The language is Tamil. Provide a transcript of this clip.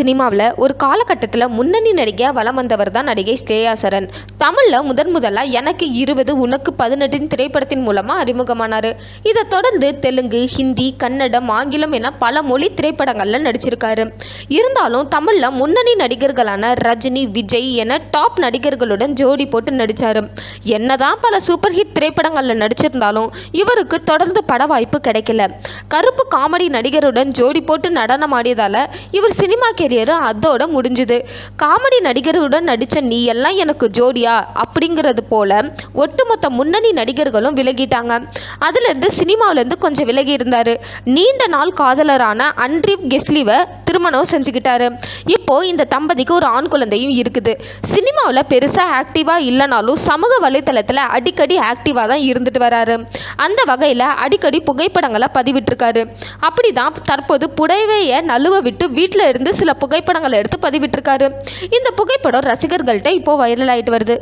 சினிமாவில் ஒரு காலகட்டத்தில் முன்னணி நடிகையாக வலம் வந்தவர் தான் நடிகை ஸ்ரேயா சரண். தமிழில் முதன் முதலாக எனக்கு இருபது உனக்கு பதினெட்டின் திரைப்படத்தின் மூலமாக அறிமுகமானார். இதை தொடர்ந்து தெலுங்கு ஹிந்தி கன்னடம் ஆங்கிலம் என பல மொழி திரைப்படங்களில் நடிச்சிருக்காரு. இருந்தாலும் தமிழில் முன்னணி நடிகர்களான ரஜினி விஜய் என டாப் நடிகர்களுடன் ஜோடி போட்டு நடித்தார் என்னதான் பல சூப்பர் ஹிட் திரைப்படங்களில் நடிச்சிருந்தாலும் இவருக்கு தொடர்ந்து பட வாய்ப்பு கிடைக்கல. கருப்பு காமெடி நடிகருடன் ஜோடி போட்டு நடனமாடியதால் இவர் சினிமா அதோட முடிஞ்சுது. காமெடி நடிகருடன் நடித்த நீ எல்லாம் எனக்கு ஜோடியா அப்படிங்கிறது போல ஒட்டுமொத்த முன்னணி நடிகர்களும் விலகிட்டாங்க. அதுலேருந்து சினிமாவிலேருந்து கொஞ்சம் விலகி இருந்தார். நீண்ட நாள் காதலரான அன்ரீப் கெஸ்லிவை திருமணம் செஞ்சுக்கிட்டாரு. இப்போ இந்த தம்பதிக்கு ஒரு ஆண் குழந்தையும் இருக்குது. சினிமாவில் பெருசாக ஆக்டிவாக இல்லைனாலும் சமூக வலைத்தளத்தில் அடிக்கடி ஆக்டிவாக தான் இருந்துட்டு வராரு. அந்த வகையில் அடிக்கடி புகைப்படங்களை பதிவிட்டிருக்காரு. அப்படி தான் தற்போது புடவையை நழுவ விட்டு வீட்டில் இருந்து சில புகைப்படங்களை எடுத்து பதிவிட்டிருக்காரு. இந்த புகைப்படம் ரசிகர்கள்ட்ட இப்போ வைரல் ஆயிட்டு வருது.